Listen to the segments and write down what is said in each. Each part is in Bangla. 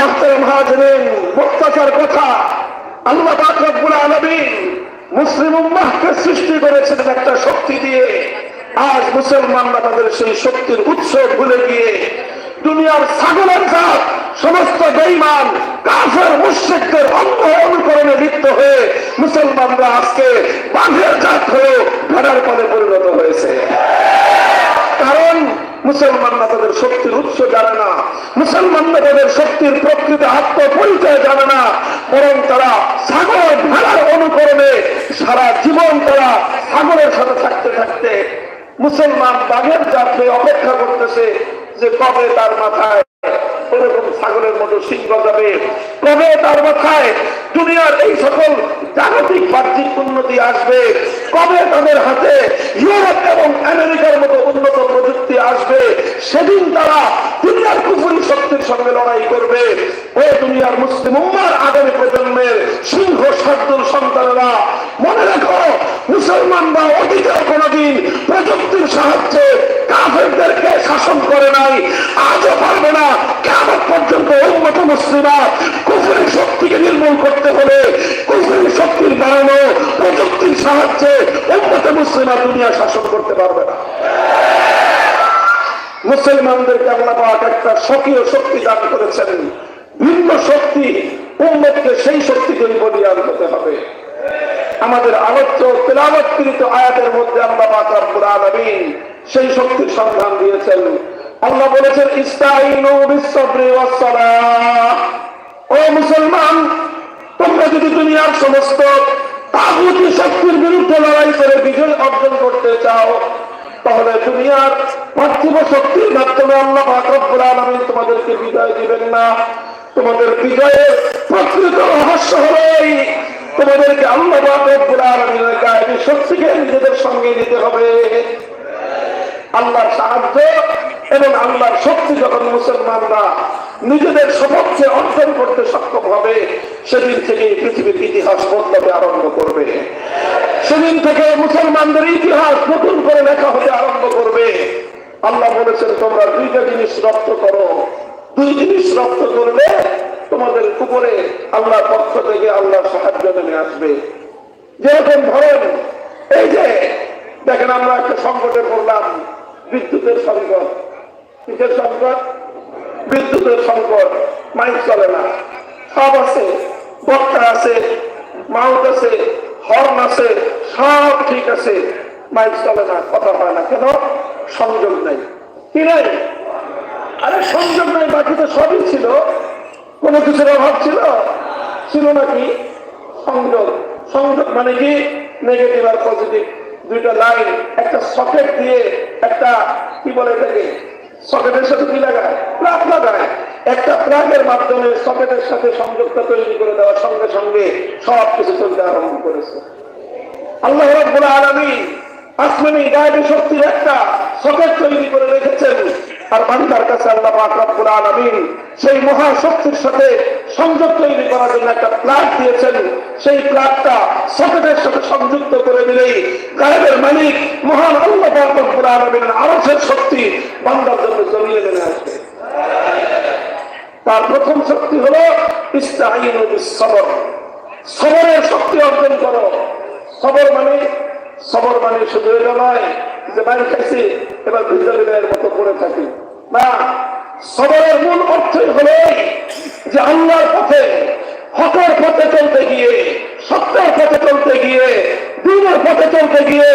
মাস্টার মহাজনেন মুক্তাচার কথা আল্লাহ রব্বুল মুসলিম উম্মাহকে সৃষ্টি করেছিলেন একটা শক্তি দিয়ে। আজ মুসলমানরা শক্তির উৎস ভুলে গিয়ে দুনিয়ার ছাগলের সমস্ত বেইমান কাফের, মুশ্রিকদের অঙ্গ অনুকরণে লিপ্ত হয়ে মুসলমানরা আজকে বাঘের জাত হয়ে ভেড়ার পদে পরিণত হয়েছে। কারণ মুসলমানরা তাদের শক্তির উৎস জানে না। মুসলমানরা তাদের শক্তির প্রকৃত আত্মপরিচয় জানে না। বরং তারা সাগর ভেড়ার অনুকরণে সারা জীবন তারা সাগরের সাথে থাকতে থাকতে মুসলমান বাঘের জাতকে অপেক্ষা করতেছে যে কবে তার মাথায় ছাগলের মতো সিংহ যাবে, কবে তার মাথায় দুনিয়ার এই সকল জাগতিক বাহ্যিক উন্নতি আসবে। কবে তাদের হাতে ইউরোপ এবং আমেরিকার মতো উন্নত প্রযুক্তি আসবে, সেদিন তারা দুনিয়ার কুফুরি শক্তির সঙ্গে লড়াই করবে। ও দুনিয়ার মুসলিম উম্মার আগামী প্রজন্মের সিংহ শার্দুল সন্তানেরা, মনে রাখো মুসলমানরা অতীতেও কোনোদিন প্রযুক্তির সাহায্যে কাফেরদেরকে শাসন করে নাই, আজও পারবে না শক্তি সেই শক্তিকে হবে। আমাদের আলোচ্য তেলাবৎকৃত আয়াতের মধ্যে আল্লাহ পাক সেই শক্তির সন্ধান দিয়েছেন। আল্লাহ বলেছেন ইস্তাইনু বিসসবরি ওয়াস সালাহ ও মুসলমান, তোমরা যদি দুনিয়ার সমস্ত তাগুতি শক্তির বিরুদ্ধে লড়াই করে বিজয় অর্জন করতে চাও, তাহলে দুনিয়ার পার্থিব শক্তির মাধ্যমে আল্লাহ পাক রব্বুল তোমাদেরকে বিজয় দিবেন না। তোমাদের বিজয়ের প্রকৃত রহস্য হলেই তোমাদেরকে আল্লাহ পাক রব্বুল গায়ে শক্তিকে নিজেদের সঙ্গে নিতে হবে। আল্লাহর সাহায্য এবং আল্লাহর শক্তি যখন মুসলমানরা নিজেদের সপক্ষে অর্জন করতে সক্ষম হবে, সেদিন থেকে পৃথিবীর ইতিহাস বদলাতে আরম্ভ করবে। সেদিন থেকে মুসলমানদের ইতিহাস নতুন করে লেখা হতে আরম্ভ করবে। আল্লাহ বলেছেন, তোমরা দুইটা জিনিস রপ্ত করো। দুই জিনিস রপ্ত করলে তোমাদের উপরে আল্লাহর পক্ষ থেকে আল্লাহর সাহায্য নেমে আসবে। যেরকম ধরেন, এই যে দেখেন আমরা একটা সংকটে পড়লাম, বিদ্যুতের সংকট। কিসের সংকট, বিদ্যুতের সংকট মাইক চলে না। সব আছে, বক্তা আছে, মাউথ আছে, হর্ন আছে, সব ঠিক আছে, মাইক চলে না, কথা হয় না। কেন? সংযোগ নাই। কি নাই? আরে সংযোগ নাই, বাকি তো সবই ছিল। কোনো কিছুর অভাব ছিল? ছিল নাকি? সংযোগ। সংযোগ মানে কি? নেগেটিভ আর পজিটিভ দুইটা লাইন একটা সকেট দিয়ে একটা, কি বলে এটাকে? সকেটের সাথে কি লাগায় প্লাগ লাগায়। একটা প্লাগের মাধ্যমে সকেটের সাথে সংযোগটা তৈরি করে দেওয়ার সঙ্গে সঙ্গে সব কিছু চলতে আরম্ভ করেছে। আল্লাহ রাব্বুল আলামিন আসমানি গায়েবী শক্তির একটা সকেট তৈরি করে রেখেছেন। আর বান্দার কাছে আল্লাহ পাক রব্বুল আলামিন সেই মহা শক্তির সাথে সংযোগ তৈরি করার জন্য একটা প্লাগ দিয়েছেন। সেই প্লাগটা সকেটের সাথে সংযুক্ত করে দিলেই গায়েবের মালিক মহান আল্লাহ পাক রব্বুল আলামিন আরশের শক্তি বান্দার জন্য জমিয়ে নেমে আসবে। তার প্রথম শক্তি হলো ইস্তাহিনু বিসসবর। সবরের শক্তি অর্জন করো। সবর মানে সবর মানে শুধু এটা নয় যে বাড়ি খাইছি এবার ভিতরের মতো পড়ে থাকি। না, সবরের মূল অর্থই হলো যে আল্লাহর পথে, হকের পথে চলতে গিয়ে, সত্যের পথে চলতে গিয়ে, দিনের পথে চলতে গিয়ে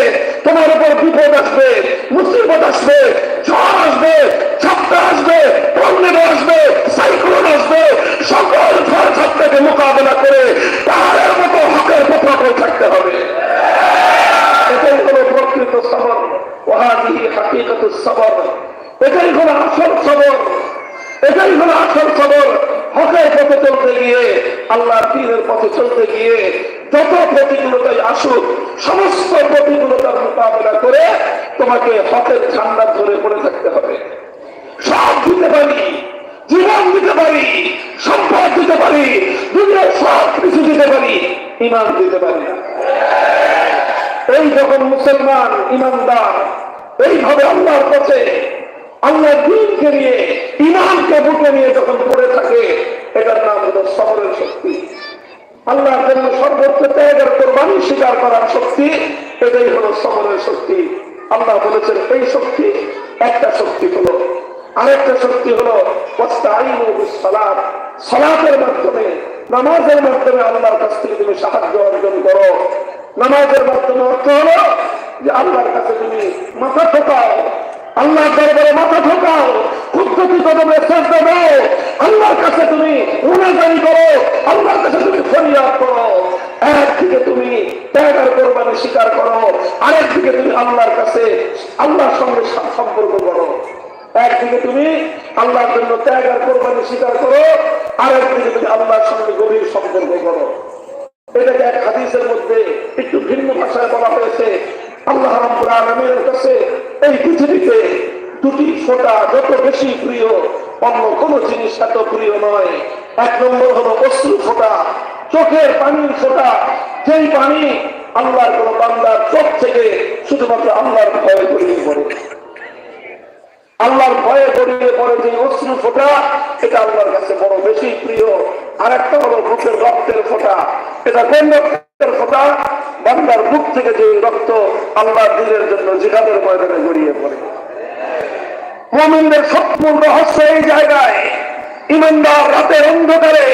তোমার উপর বিপদ আসবে, মুসিবত আসবে, ঝড় আসবে, ঝাপটা আসবে টর্নেডো আসবে, সাইক্লোন আসবে, সকল ঝড় ঝাপটাকে মোকাবেলা করে পাহাড়ের মতো হকের পথে থাকতে হবে। এটাই হলো প্রকৃত সবর। ওহাদিহি হাকিকত সবর। এটাই হলো আসল সবর। এটাই হলো আসল সবর। হকের পথে চলতে গিয়ে আল্লাহ দিনের পথে চলতে গিয়ে, যত প্রতিকূলতাই আসুক, সমস্ত প্রতিকূলতার মোকাবেলা করে তোমাকে হকের ঠান্ডা ধরে পড়ে থাকতে হবে। সব দিতে পারি, জীবন দিতে পারি, সম্পদ দিতে পারি, দুনিয়ার সব কিছু দিতে পারি, ইমান দিতে পারি না। এই যখন মুসলমান ইমানদার, এইভাবে আল্লাহর কাছে আল্লাহ দিনকে নিয়ে ইমানকে বুকে নিয়ে যখন পড়ে থাকে, এটার নাম হলো সবরের শক্তি। আল্লাহর জন্য সর্বোচ্চ ত্যাগের কোরবানি স্বীকার করার শক্তি, এটাই হলো সবরের শক্তি। আল্লাহ বলেছেন, এই শক্তি একটা শক্তি হলো। আরেকটা শক্তি হলো সালাদ সালাতের মাধ্যমে, নামাজের মাধ্যমে আল্লাহর কাছ থেকে তুমি সাহায্য অর্জন করো। নামাজের মাধ্যমে অর্থ হলো যে আল্লাহর কাছে তুমি মাথা ঠোকাও, আল্লাহর দরবারে মাথা ঠোকাও কুদ্দতি কদমে শ্রদ্ধা দাও আল্লাহর কাছে তুমি গুণাগারি করো, আল্লাহর কাছে তুমি ফরিয়াদ করো। একদিকে তুমি ত্যাগের কোরবানি স্বীকার করো, আরেকদিকে তুমি আল্লাহর কাছে আল্লাহর সঙ্গে সম্পর্ক করো। একদিকে তুমি আল্লাহর জন্য ত্যাগ আর কোরবানি স্বীকার করো, আরেকদিকে তুমি আল্লাহর সঙ্গে গভীর সম্পর্ক করো। এটাকে এক হাদিসের মধ্যে একটু ভিন্ন ভাষায় বলা হয়েছে। আল্লাহ কাছে এই পৃথিবীতে দুটি যত বেশি প্রিয়, অন্য কোন জিনিস এত প্রিয় নয়। এক নম্বর হলো অশ্রু চোখের পানির ফোঁটা। যেই পানি আল্লাহর কোন বান্দার চোখ থেকে শুধুমাত্র আল্লাহর ভয় গড়িয়ে পড়ে। আল্লাহর ভয়ে গড়িয়ে পড়ে যে অশ্রু ফোঁটা, এটা আল্লাহর কাছে বড় বেশি প্রিয়। আর একটা হলো বুকের রক্তের ফোঁটা। এটা কোন রক্তের ফোঁটা বান্দার বুক থেকে যে রক্ত আল্লাহর দিলের জন্য জিহাদের ময়দানে গড়িয়ে পড়ে। মোমিনদের সৎমূল রহস্য এই জায়গায়। ইমানদার রাতের অন্ধকারে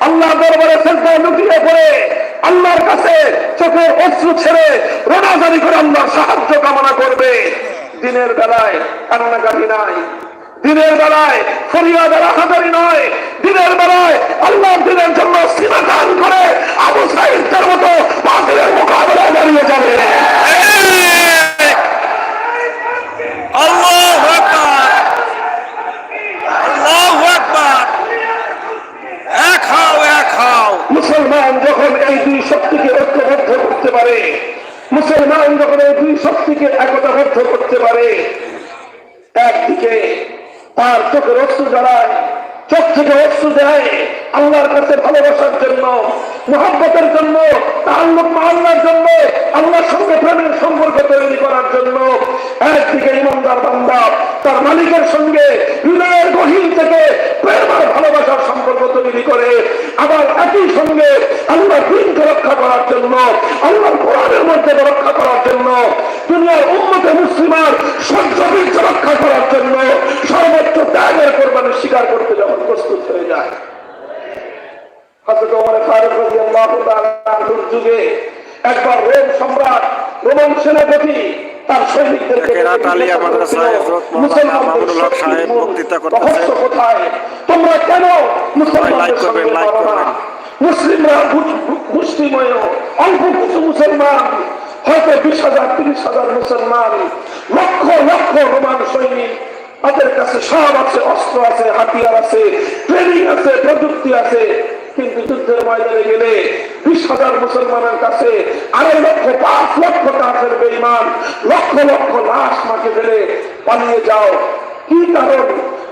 আল্লাহ দরবারে সেজদায় লুকিয়ে পড়ে। আল্লাহর কাছে চোখের অশ্রু ছেড়ে রোনাজারি করে আল্লাহর সাহায্য কামনা করবে। দিনের বেলায় কান্নাকাটি নাই। দিনের বেলায় ফরিয়াদ রাহাদারি নয়। দিনের বেলায় আল্লাহর দিনের জন্য সীমা দান করে আবু সাইদের মতো বাতিলের মোকাবেলায় দাঁড়িয়ে যাবে। আল্লাহ আল্লাহ মুসলমান যখন এই দুই শক্তিকে ঐক্যবদ্ধ করতে পারে মুসলমান যখন এই দুই শক্তিকে একতাবদ্ধ করতে পারে চোখের অস্ত্র জড়ায় চোখ থেকে অস্ত্র দেয় আল্লাহর কাছে ভালোবাসার জন্য মোহাম্মতের জন্য, তাল্লুক মাল্লার জন্য, আল্লাহর সঙ্গে প্রেমের সম্পর্ক তৈরি করার জন্য। একদিকে ইমানদার বান্দা, তার মালিকের সঙ্গে হৃদয়ের গহীন থেকে প্রেম আর ভালোবাসার সম্পর্ক তৈরি করে। আবার একই সঙ্গে আল্লাহ দিনকে রক্ষা করার জন্য, আল্লাহর কোরআনের মধ্যে রক্ষা করার জন্য, দুনিয়ার উন্মতে মুসলিমার সহ্য রক্ষা করার জন্য ত্যাগের কোরবানি স্বীকার করতে যখন প্রস্তুত হয়ে যায়। যুগে একবার রোম সম্রাট রোমান সেনাপতি তার সৈনিকদেরকে কোথায়? তোমরা কেন মুসলমানদের। মুসলিমরা অল্প কিছু মুসলমান হয়তো বিশ হাজার তিরিশ হাজার মুসলমান লক্ষ লক্ষ রোমান সৈনিক তাদের কাছে সব আছে, অস্ত্র আছে, হাতিয়ার আছে ট্রেনিং আছে, প্রযুক্তি আছে। কিন্তু যুদ্ধের ময়দানে গেলে বিশ হাজার মুসলমানের কাছে আড়াই লক্ষ, পাঁচ লক্ষ কাছের বেইমান লক্ষ লক্ষ লাশ মাকে ফেলে পালিয়ে যাও। কি কারণ?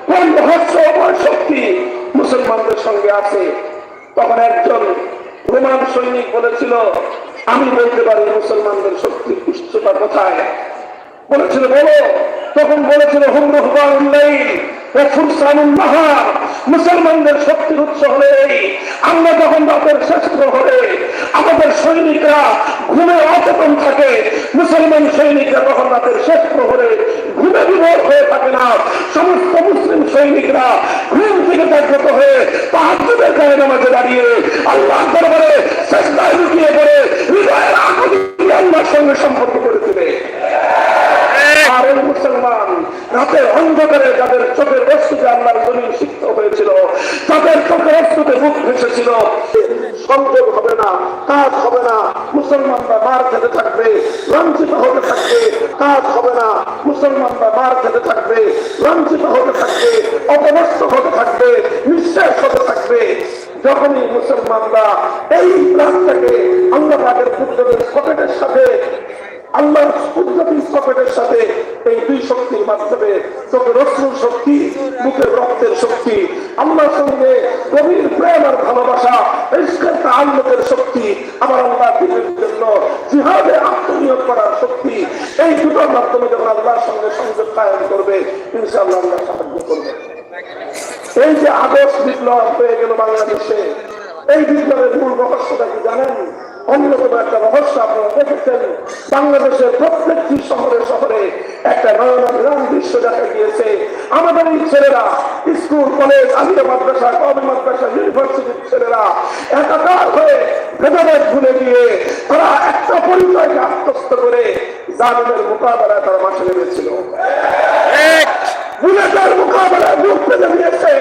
কোন রহস্যময় শক্তি মুসলমানদের সঙ্গে আছে? তখন একজন রোমান সৈনিক বলেছিল, আমি বলতে পারি মুসলমানদের শক্তি উচ্চতা কোথায়? বলেছিল, বলো। তখন বলেছিল ফুরসানুল নাহার। মুসলমানদের শক্তির উৎস হলে আমরা যখন রাতের শ্রেষ্ঠ হলে, আমাদের সৈনিকরা ঘুমে অচেতন থাকে। মুসলমান সৈনিকরা তখন রাতের শ্রেষ্ঠ হলে ঘুমে বিভোর হয়ে থাকে না। সমস্ত মুসলিম সৈনিকরা ঘুম থেকে জাগ্রত হয়ে তাহাজুদের গায়ে নামাজে দাঁড়িয়ে আল্লাহ দরবারে চেষ্টায় লুকিয়ে পড়ে, হৃদয়ের আগুন আল্লাহর সঙ্গে সম্পর্ক করে দিবে। আর মুসলমান রাতের অন্ধকারে যাদের চোখের বস্তুতে আল্লাহর জমিন সিদ্ধ হয়েছিল, তাদের চোখের বস্তুতে মুখ ভেসেছিল। সংযোগ হবে না, কাজ হবে না, মুসলমানরা মার খেতে থাকবে, লাঞ্ছিত হতে থাকবে, কাজ হবে না, মুসলমানরা মার খেতে থাকবে, লাঞ্ছিত হতে থাকবে, অপদস্থ হতে থাকবে, নিঃশ্বাস হতে থাকবে। যখনই মুসলমানরা এই রাতটাকে আল্লাহ পাকের পুত্রদের পকেটের সাথে আল্লাহর কুদরতি সফরের সাথে এই দুই শক্তির মাধ্যমে চোখের অশ্রুর শক্তি মুখের রক্তের শক্তি, আল্লাহর সঙ্গে গভীর প্রেম আর ভালোবাসা ইস্কের তাল্লুকের শক্তি আবার আল্লাহ দিনের জন্য জিহাদে আত্মনিয়োগ করার শক্তি, এই দুটোর মাধ্যমে যখন আল্লাহর সঙ্গে সংযোগ কায়ন করবে, ইনশাআল্লাহ আল্লাহ সাহায্য করবে। এই যে আগস্ট বিপ্লব হয়ে গেল বাংলাদেশে, এই বিপ্লবের মূল রহস্যটা কি জানেন? অন্যতম একটা রহস্য আপনারা দেখেছেন। বাংলাদেশের প্রত্যেকটি শহরে শহরে একটা নয়নাগ্রাম দৃশ্য দেখা গিয়েছে। আমাদের এই ছেলেরা স্কুল কলেজ আমির মাদ্রাসা কবি মাদ্রাসা ইউনিভার্সিটির ছেলেরা একাকার হয়ে ভেদাভেদ ভুলে গিয়ে তারা একটা পরিচয়কে আত্মস্থ করে জালিমের মোকাবেলায় তারা মাঠে নেমেছিল। বুলেটের মোকাবেলায় মুখ পেতে দিয়েছে।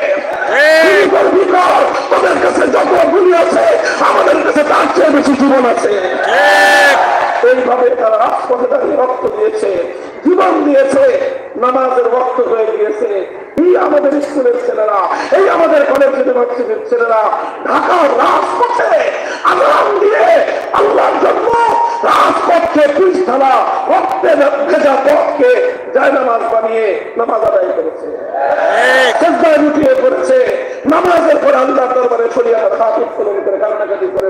জীবন আছে। এইভাবে তারা রাজপথে দাঁড়িয়ে রক্ত দিয়েছে জীবন দিয়েছে নামাজের রক্ত হয়ে গিয়েছে এই আমাদের স্কুলের ছেলেরা এই আমাদের কলেজ ইউনিভার্সিটির ছেলেরা ঢাকার রাজপথে আগাম দিয়ে আল্লাহর জন্য রাজপথকে পিস ঢালা রক্তে ভেজা পথকে যায় নামাজ বানিয়ে নামাজ আদায় করেছে সেজদায় লুটিয়ে পড়েছে নামাজের পর আল্লাহ দরবারে শরিয়ার হাত উত্তোলন করে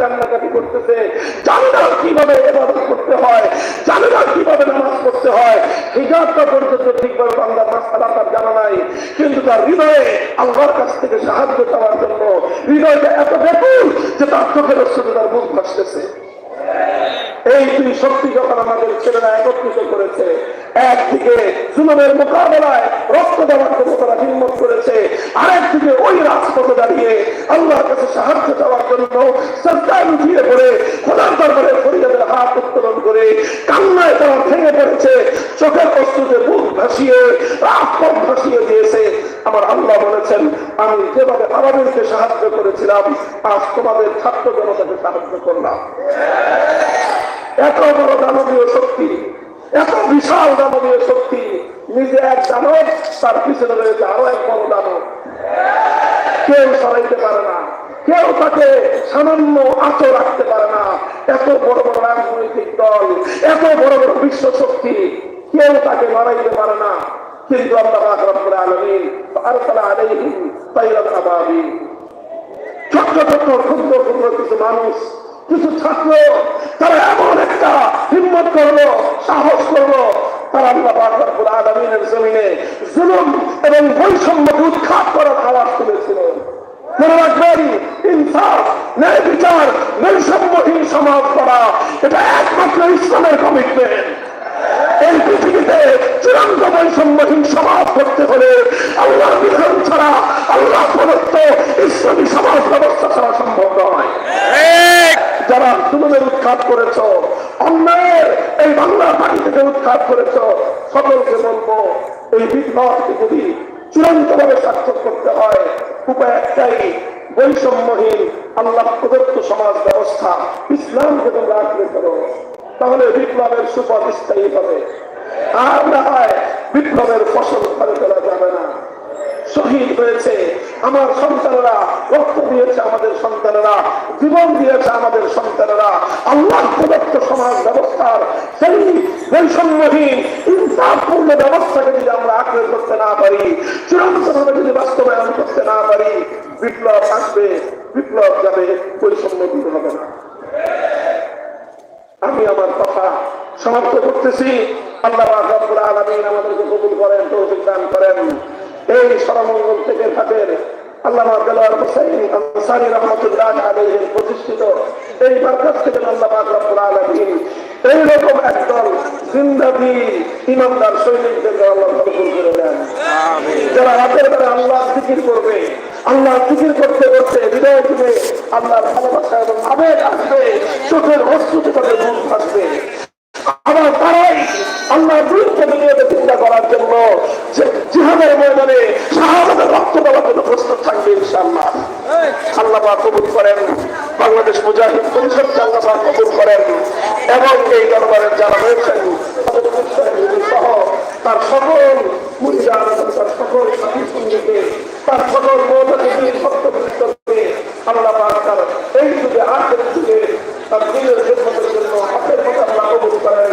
কান্নাকাটি করেছে এক ভাবে আল্লাহর জানে নাই, কিন্তু তার হৃদয়ে আল্লাহর কাছ থেকে সাহায্য চাওয়ার জন্য হৃদয়টা এত ব্যাকুল যে তার চোখের তার মুখ ভাসতেছে। এই দুই শক্তি যখন আমাদের ছেলেরা একত্রিত করেছে, একদিকে জুলুমের মোকাবেলায় রক্ত দেওয়ার জন্য তারা হিম্মত করেছে, আরেকদিকে ওই রাজপথে দাঁড়িয়ে আল্লাহর কাছে সাহায্য চাওয়ার জন্য সরকার উঠিয়ে পড়ে, খোদার দরবারে ফরিয়াদের হাত উত্তোলন করে কান্নায় তারা ভেঙে পড়েছে, চোখের অস্ত্রতে বুক ভাসিয়ে, রাজপথ ভাসিয়ে দিয়েছে। আমার আল্লাহ বলেছেন, আমি যেভাবে আমাদেরকে সাহায্য করেছিলাম, আজ তোমাদের ছাত্র জনতাকে সাহায্য করলাম। এত বড় দানবীয় শক্তি, এত বিশাল দানবীয় শক্তি, নিজে এক দানব, তার পিছনে রয়েছে আরও এক বড় দানব। কেউ সরাইতে পারে না, কেউ তাকে সামান্য আচর রাখতে পারে না। এত বড় বড় রাজনৈতিক দল, এত বড় বড় বিশ্ব শক্তি, কেউ তাকে লড়াইতে পারে না। কিন্তু আল্লাহ রব্বুল আলামিন আরসালা আলাইহিম আবাবিল ছোট্ট ছোট্ট ক্ষুদ্র ক্ষুদ্র কিছু মানুষ কিছু ছাত্র তারা এমন একটা হিম্মত করল, সাহস করল। এটা একমাত্র এই পৃথিবীতে চূড়ান্ত বৈষম্যহীন সমাজ করতে হলে আল্লাহ বিধান ছাড়া আল্লাহ প্রদত্ত ইসলামী সমাজ ব্যবস্থা ছাড়া সম্ভব নয়। জুলুমের উৎখাত করেছ। অন্যায়ের এই মাটি থেকে উৎখাত করেছ। সকলকে বলব, এই যদি চূড়ান্ত ভাবে সার্থক করতে হয়, উপায় একটাই, বৈষম্যহীন আল্লাহ প্রদত্ত সমাজ ব্যবস্থা ইসলামকে তোমরা আঁকড়ে করো তাহলে বিপ্লবের সুফল স্থায়ী হবে। আর না হয় বিপ্লবের ফসল ঘরে তোলা যাবে না। শহীদ হয়েছে। আমার সন্তানেরা রক্ত দিয়েছে আমাদের সন্তানেরা, জীবন দিয়েছে আমাদের সন্তানেরা। আল্লাহ প্রদত্ত সমাজ ব্যবস্থার সেই বৈষম্যহীন, ইনসাফপূর্ণ ব্যবস্থাকে যদি আমরা আঁকড়ে করতে না পারি চূড়ান্ত ভাবে যদি বাস্তবায়ন করতে না পারি, বিপ্লব আসবে, বিপ্লব যাবে, বৈষম্য দূর হবে না। আমি আমার কথা সমাপ্ত করতেছি। আল্লাহ আলামিন আমাদেরকে কবুল করেন, তৌফিক দান করেন। এই সরমঙ্গল থেকে থাকেন আল্লামা দেলোয়ার হোসেন আনসারী রহমতুল্লাহ আলাইহির প্রতিষ্ঠিত। এই মার্কাজ থেকে আল্লাহ রব্বুল আলামিন এইরকম একদল জিন্দাবি ইমানদার সৈনিকদেরকে আল্লাহ কবুল করে দেন। যারা রাতের বেলা আল্লাহ জিকির করবে আল্লাহ জিকির করতে করতে হৃদয় থেকে আল্লাহর ভালোবাসা এবং আবেগ আসবে চোখের অস্তুতে তাদের মন থাকবে আল্লাহ বিরুদ্ধে দুনিয়াতে চিন্তা করার জন্য জিহাদের ময়দানে শাহাবাদের রক্ত দেওয়ার জন্য প্রস্তুত থাকবে ইনশাআল্লাহ। আল্লাহ কবুল করেন। বাংলাদেশ মুজাহিদ পরিষদকে আল্লাহ কবুল করেন। এবং এই দরবারের যারা রয়েছেন সহ তার সকল তার সকল সাথী সঙ্গীকে তার সকল মৌতাকে সত্যবৃত্তকে আল্লাহ তার এই যুগে আখের যুগে তার দিনের জন্য হাতের কথা আল্লাহ কবুল করেন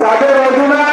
তাদের অধীনে